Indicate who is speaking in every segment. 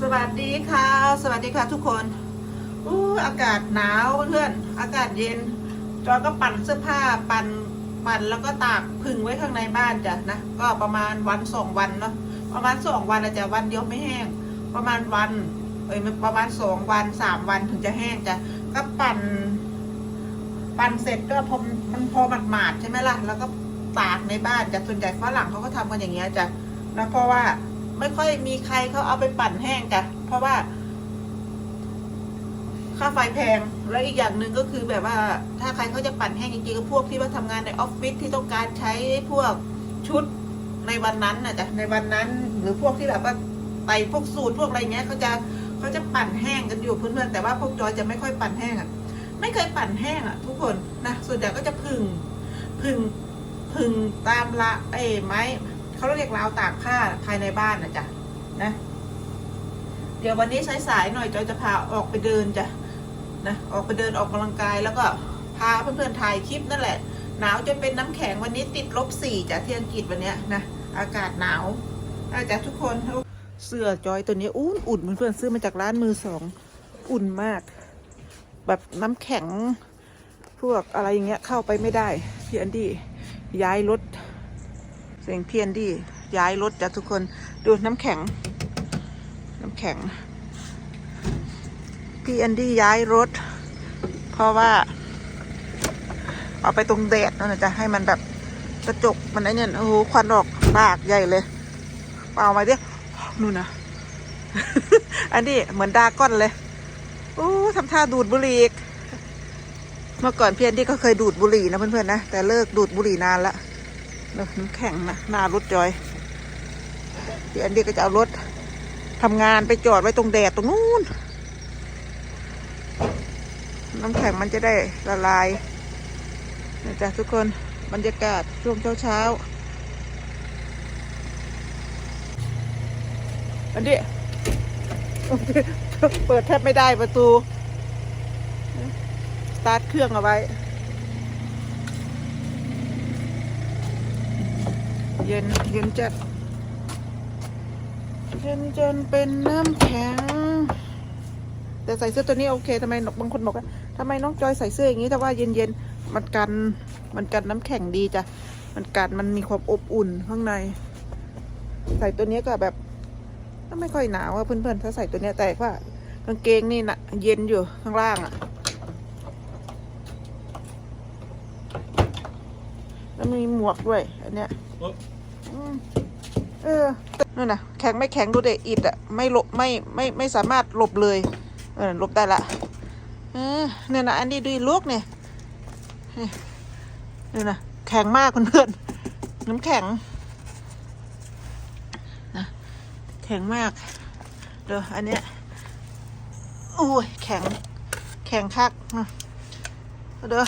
Speaker 1: สวัสดีค่ะ สวัสดีค่ะทุกคนอู้อากาศหนาวเพื่อน อากาศเย็น จอยก็ปั่นเสื้อผ้าปั่นปั่นแล้วก็ตากผึ่งไว้ข้างในบ้านจ้ะนะ ก็ประมาณวันสองวันเนาะ ประมาณสองวันอาจจะวันเดียวไม่แห้ง ประมาณวันเอ้ยประมาณสองวันสามวันถึงจะแห้งจ้ะ ก็ปั่น ปั่นเสร็จก็พอมันพอหมาดๆใช่ไหมล่ะ แล้วก็ตากในบ้านจ้ะส่วนใหญ่ฝรั่งเขาก็ทำกันอย่างเงี้ยจ้ะนะเพราะว่า ไม่ค่อยมีใครเขาเอาไปปั่นแห้งจ้ะเพราะว่า ค่าไฟแพง แล้วอีกอย่างหนึ่งก็คือแบบว่า ถ้าใครเขาจะปั่นแห้งจริงๆก็พวกที่ว่าทำงานในออฟฟิศที่ต้องการใช้พวกชุดในวันนั้นนะจ๊ะในวันนั้น หรือพวกที่แบบว่าไปพวกสูตรพวกอะไรเงี้ยเขาจะเขาจะปั่นแห้งกันอยู่เพื่อนๆแต่ว่าพวกจอยจะไม่ค่อยปั่นแห้งอะ ไม่เคยปั่นแห้งอะ ทุกคนนะส่วนใหญ่ก็จะพึ่งพึ่งพึ่งตามละเอ้ยไม้ เขาเรียกราวตากผ้าภายในบ้านนะจ๊ะนะ เดี๋ยววันนี้สายๆหน่อยจอยจะพาออกไปเดินจ้ะนะออกไปเดินออกกำลังกายแล้วก็พาเพื่อนๆถ่ายคลิปนั่นแหละ หนาวจนเป็นน้ำแข็งวันนี้ติดลบสี่จ้ะที่อังกฤษวันเนี้ยนะอากาศหนาวอาจ้ะทุกคนเสื้อจอยตัวนี้อุ่นอุ่นเพื่อนๆซื้อมาจากร้านมือสองอุ่นมาก แบบน้ำแข็งพวกอะไรอย่างเงี้ยเข้าไปไม่ได้พี่อันดี้ย้ายรถ เสียงเพี่อันดี้ย้ายรถจ้ะทุกคนดูน้ำแข็ง น้ำแข็ง พี่แอนดี้ย้ายรถ เพราะว่า เอาไปตรงแดดนั่นนะจะให้มันแบบกระจกมันไอเนี่ยโอ้โหควันออกปากใหญ่เลยเปล่ามาดินู่นนะอันนี้เหมือนดาก้อนเลยโอ้ทำท่าดูดบุหรี่เมื่อก่อนพี่แอนดี้ก็เคยดูดบุหรี่นะเพื่อนๆนะแต่เลิกดูดบุหรี่นานละ เนอะน้ำแข็งนะหน้ารถจอยพี่แอนดี้ก็จะเอารถทำงานไปจอดไว้ตรงแดดตรงนู้น น้ำแข็งมันจะได้ละลายนะจ๊ะทุกคนบรรยากาศช่วงเช้าเช้าอันนี้เปิดแทบไม่ได้ประตู สตาร์ทเครื่องเอาไว้ เย็นเย็นจัด เย็นจนเป็นน้ำแข็ง แต่ใส่เสื้อตัวนี้โอเคทำไมบางคนบอกว่าทำไมน้องจอยใส่เสื้ออย่างนี้แต่ว่าเย็นๆมันกันมันกันน้ำแข็งดีจ้ะมันกันมันมีความอบอุ่นข้างใน ใส่ตัวนี้ก็แบบก็ไม่ค่อยหนาวอะเพื่อนๆถ้าใส่ตัวเนี้ยแต่ว่ากางเกงนี่นะเย็นอยู่ข้างล่างอะแล้วมีหมวกด้วย อันเนี้ย เออนั่นนะแข็งไม่แข็งดูเด็อิดอะไม่หลบไม่ไม่ไม่สามารถหลบเลย เออหลบได้ละเออเนี่ยนะอันนี้ดูลูกเนี่ยนี่นะแข็งมากเพื่อนๆน้ำแข็งนะแข็งมากเดี๋ยวอันเนี้ยโอ้ยแข็งแข็งคักนะเดี๋ยว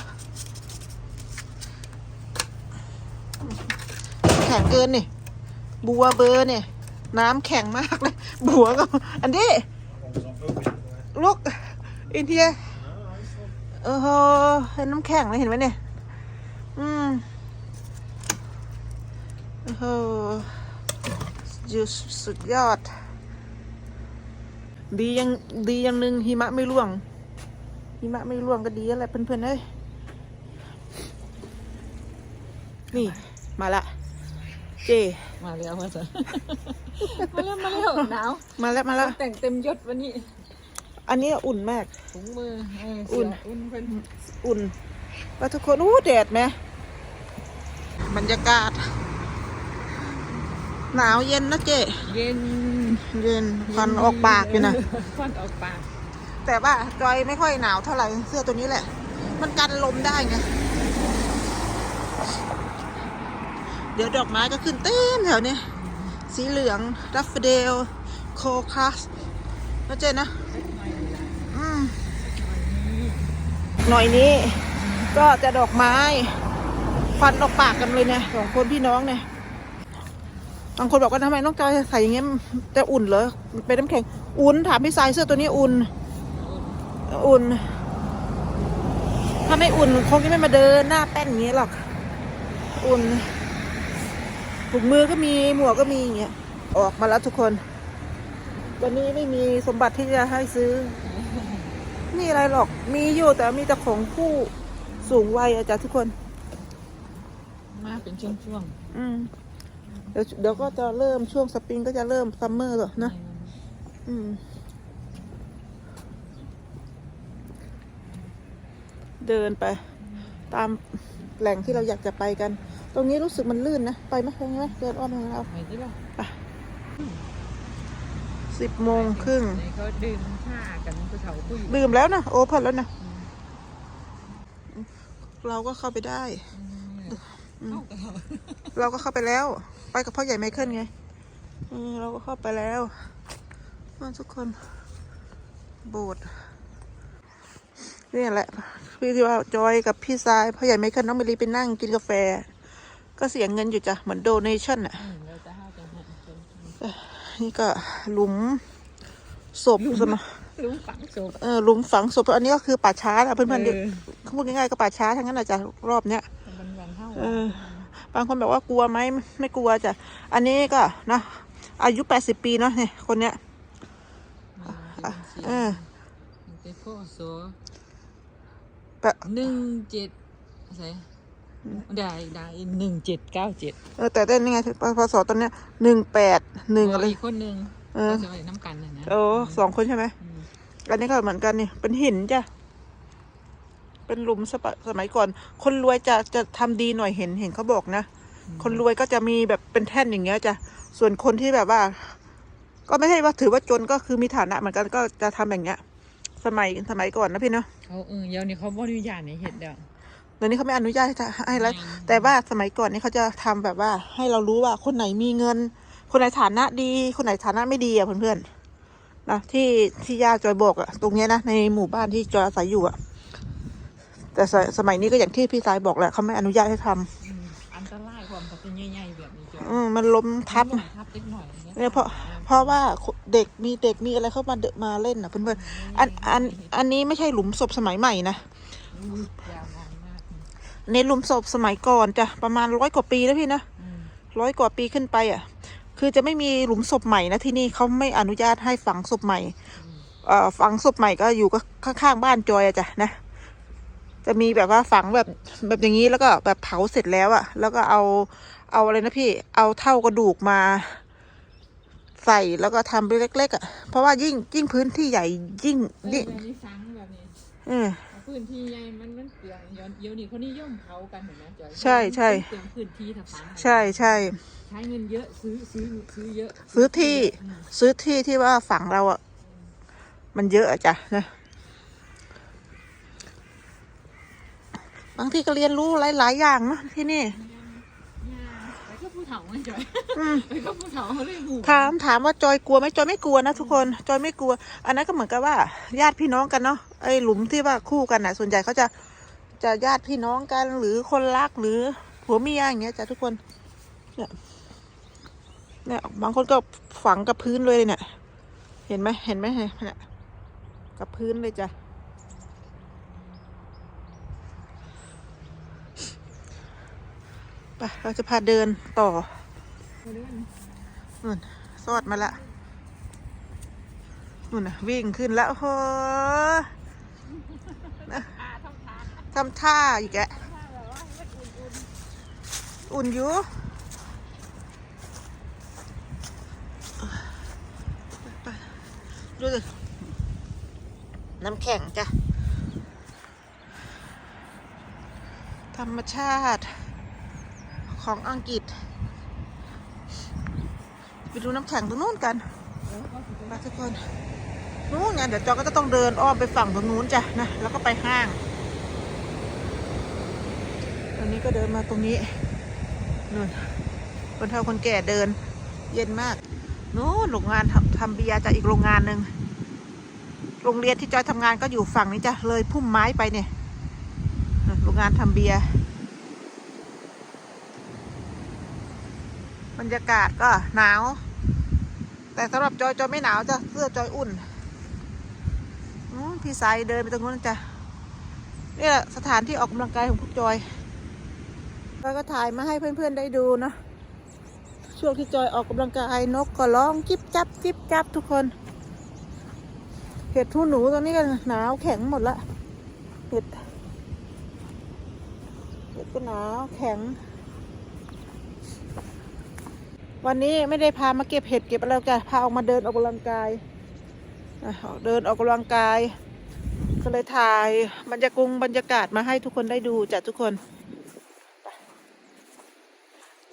Speaker 1: แข็งเกินนี่บัวเบอร์เนี่ย น้ำแข็งมากเลยบัวก็ อันนี้ลูกอินเดียเออโหเห็นน้ำแข็งเลยเห็นไหมเนี่ย อืมโอ้โหจุดสุดยอด ดียังดีอย่างหนึ่งหิมะไม่ร่วง หิมะไม่ร่วงก็ดีแล้วแหละเพื่อนๆเอ้ยนี่ มาละ เจ
Speaker 2: มาแล้วมาจ้ะมาแล้วมาแล้วหนาว
Speaker 1: มาแล้วมาแล้ว
Speaker 2: แต่งเต็มยศวันนี้
Speaker 1: อันนี้อุ่นมาก
Speaker 2: ถุงมือเออ
Speaker 1: อุ่
Speaker 2: อุ่
Speaker 1: น
Speaker 2: นอุ่นเป็น
Speaker 1: อุ่นว่าทุกคนอู้แดดไหมบรรยากาศ หนาวเย็นนะเจ๊
Speaker 2: เย็น
Speaker 1: เย็นควันออกปากอยู่นะ
Speaker 2: ควันออกปาก
Speaker 1: แต่ว่าจอยไม่ค่อยหนาวเท่าไหร่เสื้อตัวนี้แหละ มันกันลมได้ไง เดี๋ยวดอกไม้ก็ขึ้นเต็มแถวนี้ สีเหลืองดัฟเฟเดล โคคัสเจ๊นะหน่อยนี้ ก็จะดอกไม้ควันออกปากกันเลยเนี่ยสองคนพี่น้องเนี่ยบางคนบอกว่าทำไมน้องจอยใส่อย่างเงี้ยจะอุ่นเหรอเป็นน้ำแข็งอุ่นถามพี่สายเสื้อตัวนี้อุ่น อุ่น ถ้าไม่อุ่นคงจะไม่มาเดินหน้าแป้นอย่างเงี้ยหรอก อุ่น ถุงมือก็มีหมวกก็มีอย่างเงี้ยออกมาแล้วทุกคน วันนี้ไม่มีสมบัติที่จะให้ซื้อ นี่อะไรหรอกมีอยู่แต่มีแต่ของผู้สูงวัยอาจารย์ทุกคน
Speaker 2: มาเป็นช่วง
Speaker 1: อืมเดี๋ยวเดี๋ยวก็จะเริ่มช่วงสปริงก็จะเริ่มซัมเมอร์เหรอ
Speaker 2: ๆ
Speaker 1: นะอืม เดินไป ตามแหล่งที่เราอยากจะไปกัน ตรงนี้รู้สึกมันลื่นนะ ไปไหมไปไหมเดินอ้อมไปไหมเรา
Speaker 2: ไปที่ละ
Speaker 1: สิบโมงครึ่ง
Speaker 2: ไหนเขาดื่มชากันผู้เฒ่าผู้หญิง
Speaker 1: ลืมแล้วนะโอเพ่นแล้วนะเราก็เข้าไปได้
Speaker 2: เข้ากับเขา
Speaker 1: เราก็เข้าไปแล้ว ไปกับพ่อใหญ่ไมเคิลไงเออเราก็เข้าไปแล้วมาทุกคนโบสถ์นี่แหละ พี่ที่ว่าจอยกับพี่ทรายพ่อใหญ่ไมเคิลน้องเมลีไปนั่งกินกาแฟ ก็เสียเงินอยู่จ้ะ เหมือนโดเนชั่นอะ
Speaker 2: อืมเราจะห้าจังหันเป็น
Speaker 1: นี่ก็หลุมศพสมะ
Speaker 2: รู้ฝังศพ
Speaker 1: เออหลุมฝังศพอันนี้ก็คือป่าช้าแหละเพื่อนๆ
Speaker 2: เอ
Speaker 1: เด็ก
Speaker 2: อ
Speaker 1: พูดง่ายๆก็ป่าช้าทั้งนั้นแหละจ้ะรอบเนี้ย
Speaker 2: วันวันเท่า
Speaker 1: เออบางคนบอกว่ากลัวไหมไม่ไม่กลัวจ้ะอันนี้ก็นะอายุแปดสิบปีเนาะเนี่ยคนเนี้ยอะเออ
Speaker 2: เป็นพ่อโซ
Speaker 1: แปะ
Speaker 2: หนึ่งเจ็ดใส่ ได้ได้หนึ่งเจ็ดเก้าเจ็ด
Speaker 1: เออแต่แต่นี่ไงพศตอนเนี้ยหนึ่งแปดหนึ่งอะไร
Speaker 2: อีกคนหนึ่ง
Speaker 1: เออ
Speaker 2: ก็จะไปน้ำกันนะนะ
Speaker 1: โอ้สองคนใช่ไหม
Speaker 2: อืม
Speaker 1: อันนี้ก็เหมือนกันนี่เป็นหินจ้ะเป็นหลุมสปะสมัยก่อน คนรวยจะจะทำดีหน่อยเห็นเห็นเขาบอกนะคนรวยก็จะมีแบบเป็นแท่นอย่างเงี้ยจ้ะส่วนคนที่แบบว่า ก็ไม่ใช่ว่าถือว่าจนก็คือมีฐานะเหมือนกันก็จะทำอย่างเงี้ย สมัยสมัยก่อนนะพี่เนาะ
Speaker 2: เขาเออเดี๋ยวนี้เขาบริญาตในเห็ดเดียว
Speaker 1: เดี๋ยวนี้เขาไม่อนุญาตให้จะให้แล้ว
Speaker 2: อืม
Speaker 1: แต่ว่าสมัยก่อนนี่เขาจะทำแบบว่า ให้เรารู้ว่าคนไหนมีเงิน คนไหนฐานะดี คนไหนฐานะไม่ดีอะเพื่อนๆนะที่ที่ย่าจอยบอกอะตรงเนี้ยนะในหมู่บ้านที่จอยอาศัยอยู่อะ แต่สสมัยนี้ก็อย่างที่พี่สายบอกแหละเขาไม่อนุญาตให้ทำ
Speaker 2: อืมอันตรายความเขาเป็นใหญ่ๆแบบนี้จ้ะ
Speaker 1: อืมมันล้มทับ
Speaker 2: ล้มทับเล็กหน่อยอย่างเงี้ย
Speaker 1: เนี่ยเพราะเพราะว่าเด็กมีเด็กมีอะไรเข้ามาเดมาเล่นอะเพื่อนๆอันอันอันนี้ไม่ใช่หลุมศพสมัยใหม่นะ ในหลุมศพสมัยก่อนจ้ะประมาณร้อยกว่าปีแล้วพี่นะ
Speaker 2: อืม
Speaker 1: ร้อยกว่าปีขึ้นไปอะ คือจะไม่มีหลุมศพใหม่นะที่นี่เขาไม่อนุญาตให้ฝังศพใหม่เอ่อฝังศพใหม่ก็อยู่ก็ข้างๆบ้านจอยอะจ้ะนะ จะมีแบบว่าฝังแบบแบบอย่างนี้แล้วก็แบบเผาเสร็จแล้วอะแล้วก็เอาเอาอะไรนะพี่ เอาเท่ากระดูกมา ใส่แล้วก็ทำเป็นเล็ก ๆอะเพราะว่ายิ่งยิ่งพื้นที่ใหญ่ยิ่ง
Speaker 2: ยิ่
Speaker 1: ยิ่
Speaker 2: ง
Speaker 1: ง
Speaker 2: นี้ฟังแบบนี้
Speaker 1: เออ
Speaker 2: พื้นที่ใหญ่มันมันเปลืองเดี๋ยวเดี๋ยวนี้เขานิยมเผากันเห็นไหมจอย
Speaker 1: ใช่ใช่
Speaker 2: เปลืองพื้นที่ถ้าฟัง
Speaker 1: ใช่ใช่
Speaker 2: ใช้เงินเยอะซื้อซื้อซื้อเยอะ
Speaker 1: ซื้อที่
Speaker 2: อืม
Speaker 1: ซื้อที่ที่ว่าฝังเราอะมันเยอะอะจ้ะนะบางทีก็เรียนรู้หลาย ๆ อย่างเนอะที่นี่
Speaker 2: ไปก็ผู้เฒ่าไงจอย
Speaker 1: อืม
Speaker 2: ไปก็ผู้เฒ่าเขาเลยหู
Speaker 1: ถามถามว่าจอยกลัวไหมจอยไม่กลัวนะทุกคน จอยไม่กลัว อันนั้นก็เหมือนกับว่า ญาติพี่น้องกันเนาะ ไอ้หลุมที่ว่าคู่กันน่ะส่วนใหญ่เขาจะจะญาติพี่น้องกันหรือคนรักหรือผัวเมียอย่างเงี้ยจ้ะทุกคน เนี่ยเนี่ยบางคนก็ฝังกับพื้นเลยเนี่ย เห็นไหมเห็นไหมเนี่ยกับพื้นเลยจ้ะไปเราจะพาเดินต่อนู่นสอดมาละนู่นนะวิ่งขึ้นแล้วโอ้โห ทำท่าอีกแกอุ่นอยู่ไปดูสิน้ำแข็งจ้ะ ธรรมชาติของอังกฤษ ไปดูน้ำแข็งตรงนู้นกันไปทุกคน นู้นไงเดี๋ยวจอก็จะต้องเดินอ้อมไปฝั่งตรงนู้นจ้ะนะ แล้วก็ไปห้างันนี้ก็เดินมาตรงนี้นู่นคนเฒ่าคนแก่เดิน เย็นมากนู้นโรงงานทำทำเบียร์จากอีกโรงงานหนึ่งโรงเรียนที่จอยทำงานก็อยู่ฝั่งนี้จะเลยพุ่มไม้ไปเนี่ยโรงงานทำเบียร์บรรยากาศก็หนาว แต่สำหรับจอยจอยไม่หนาวจ้ะเสื้อจอยอุ่นนู้นพี่สายเดินไปตรงนู้นจ้ะนี่แหละสถานที่ออกกำลังกายของพวกจอย จอยก็ถ่ายมาให้เพื่อนๆได้ดูนะ ช่วงที่จอยออกกำลังกายนกก็ร้องจิบจับจิบจับทุกคน เห็ดทูหนูตอนนี้ก็หนาวแข็งหมดละ เห็ด เห็ดก็หนาวแข็ง วันนี้ไม่ได้พามาเก็บเห็ดเก็บอะไรกันพาออกมาเดินออกกำลังกายออกเดินออกกำลังกาย ก็เลยถ่ายบรรยากรุงบรรยากาศมาให้ทุกคนได้ดูจ้ะทุกคน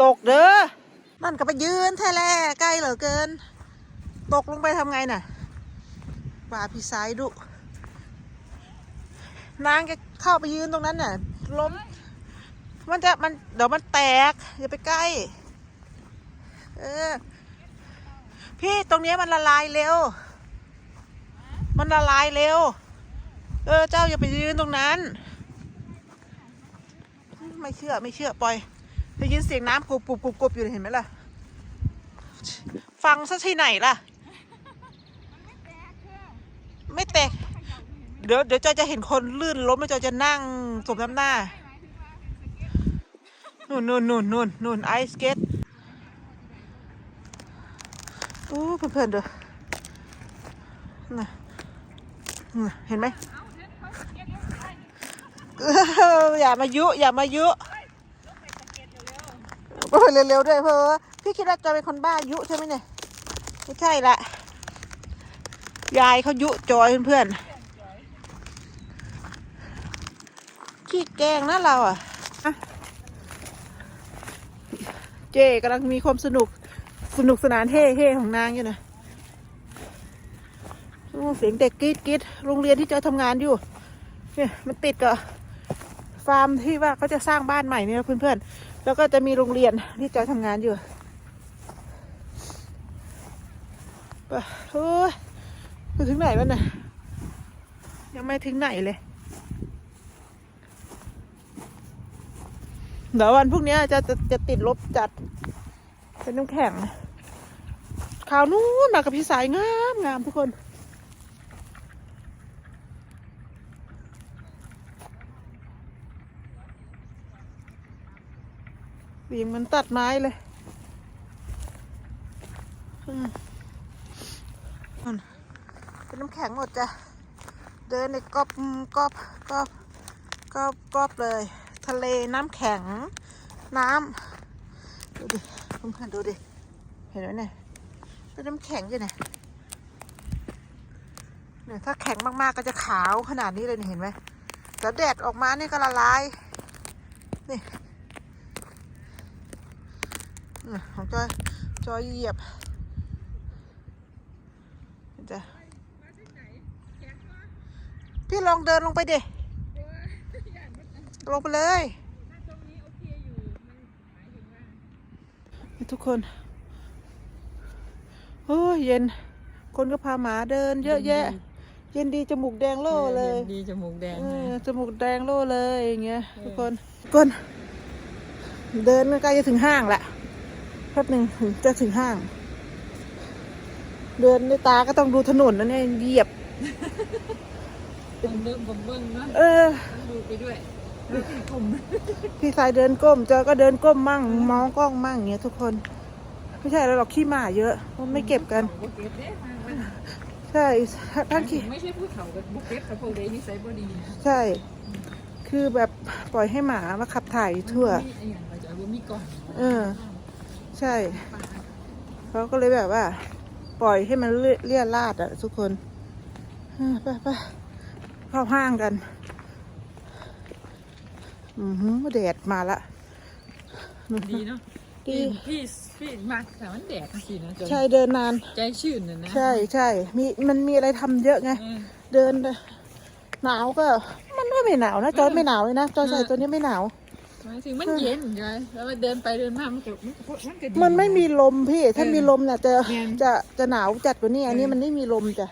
Speaker 1: ตกเด้อนั่นก็ไปยืนแท้แล่ใกล้เหลือเกิน ตกลงไปทำไงน่ะป่าพี่สายดุนางจะเข้าไปยืนตรงนั้นน่ะ ล้ม มันจะมันเดี๋ยวมันแตก อย่าไปใกล้ เออ พี่ตรงนี้มันละลายเร็ว มันละลายเร็ว เออ เจ้าอย่าไปยืนตรงนั้น ไม่เชื่อไม่เชื่อปล่อย ได้ยินเสียงน้ำกรุบกรุบกรุบกรุบอยู่เห็นไหมล่ะ ฟังซะที่ไหนล่ะ ไม่แตก เดี๋ยวเดี๋ยวจอยจะเห็นคนลื่นล้มแล้วจอยจะนั่งสมน้ำหน้า นู่นนู่นนู่นนู่นนู่นไอสเก็ตโอ้เพื่อนๆเด้อน่ะน่ะเห็นไหมอออย่ามายุ อย่ามายุ โอ้ยเร็วๆด้วยเพราะว่าพี่คิดว่าจอยเป็นคนบ้ายุใช่ไหมเนี่ย ไม่ใช่ละยายเขายุจอยเพื่อนๆขี้แกงนะเราอะ เจกำลังมีความสนุกสนุกสนานเฮ่เฮ่ของนางอยู่นะเสียงเด็กกรีดกรีดโรงเรียนที่จอทำงานอยู่ เนี่ยมันติดกับฟาร์มที่ว่าเขาจะสร้างบ้านใหม่เนี่ยเพื่อนๆ แล้วก็จะมีโรงเรียนที่จอทำงานอยู่ไปโอ้ยถึงไหนวะเนี่ยยังไม่ถึงไหนเลย เดี๋ยววันพรุ่งนี้จะจะจะติดลบจัด เป็นน้ำแข็งข่าวนู้นมากับพี่สายงามงามทุกคน บีมมันตัดไม้เลยเป็นน้ำแข็งหมดจ้ะ เดินในกอบกอบกอบกอบกอบเลย ทะเลน้ำแข็ง น้ำ ดูดิเพื่อนดูดิ เห็นไหมเนี่ย เป็นน้ำแข็งอยู่เนี่ยเนี่ยถ้าแข็งมากๆก็จะขาวขนาดนี้เลยเห็นไหมแล้วแดดออกมานี่ก็ละลาย นี่ ของจอย จอยเหยียบเห็นจ้ะพี่ลองเดินลงไปดิลงไปเลยทุกคนโอ้ยเย็น คนก็พาหมาเดิน เยอะแยะ เย็นดีจมูกแดงโล่เลย
Speaker 2: ดีจมูกแดง
Speaker 1: เอ
Speaker 2: เล
Speaker 1: อยจมูกแดงโล่เลยอย่างเงี้ยทุกคนทุกคน เดินใกล้จะถึงห้างละ แป๊บหนึ่งถึงจะถึงห้าง เดินในตาก็ต้องดูถนนนะเนี่ยเหยียบ
Speaker 2: ผมเบิ้งผมเบิ้งนะ
Speaker 1: เออ
Speaker 2: ดูไปด้วยดูที่กลุ่ม
Speaker 1: พี่สายเดินก้ม เจอก็เดินก้มมั่งมองกล้องมั่งอย่างเงี้ยทุกคน ไม่ใช่แล้วหรอกขี้หมาเยอะเพราะไม่เก็บกัน
Speaker 2: บุกเก็ตเด้มัน
Speaker 1: ใช่ท่านขี้
Speaker 2: ไม่ใช่ผู้เฒ่ากับบุกเก็ตกับพวกเดนิสัยบ่ดีนะ
Speaker 1: ใช่ คือแบบปล่อยให้หมามาขับถ่ายอยู่ทั่ว
Speaker 2: มีไอ้อย่างเราจะว่ามีก่อน
Speaker 1: เออ ใช่ เขาก็เลยแบบว่า ปล่อยให้มันเลี่ยเลี่ยลาดอะทุกคนเออไปไปเข้าห้างกัน อือหือแดดมาละ
Speaker 2: ดีเนาะ
Speaker 1: ดี
Speaker 2: พี่พี่มากแต่มันแดดจริงๆนะจน
Speaker 1: ใช่เดินนาน
Speaker 2: ใจชื่นน่ะนะ
Speaker 1: ใช่ใช่มีมันมีอะไรทำเยอะไง
Speaker 2: เออ
Speaker 1: เดินหนาวก็ มันก็ไม่หนาวนะจอยไม่หนาวเลยนะจอยใส่
Speaker 2: เออ
Speaker 1: ตัวนี้ไม่หนาว
Speaker 2: หมายถึงมันเย็นไงแล้วมันเดินไปเดินมามันก็มันก็มันก็ดี
Speaker 1: มันไม่มีลมพี่ ถ้า
Speaker 2: เออ
Speaker 1: มีลมเนี่ยจะ
Speaker 2: แม่น
Speaker 1: จะจะหนาวจัดกว่านี้ อันนี้
Speaker 2: เออ
Speaker 1: มันไม่มีลมจ้ะ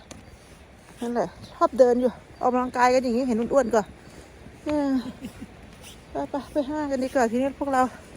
Speaker 1: นั่นแหละ ชอบเดินอยู่ ออกกำลังกายกันอย่างนี้เห็นอ้วนๆก่อนเออไปไปไปห้างกันดีกว่าทีนี้พวกเรา
Speaker 2: เ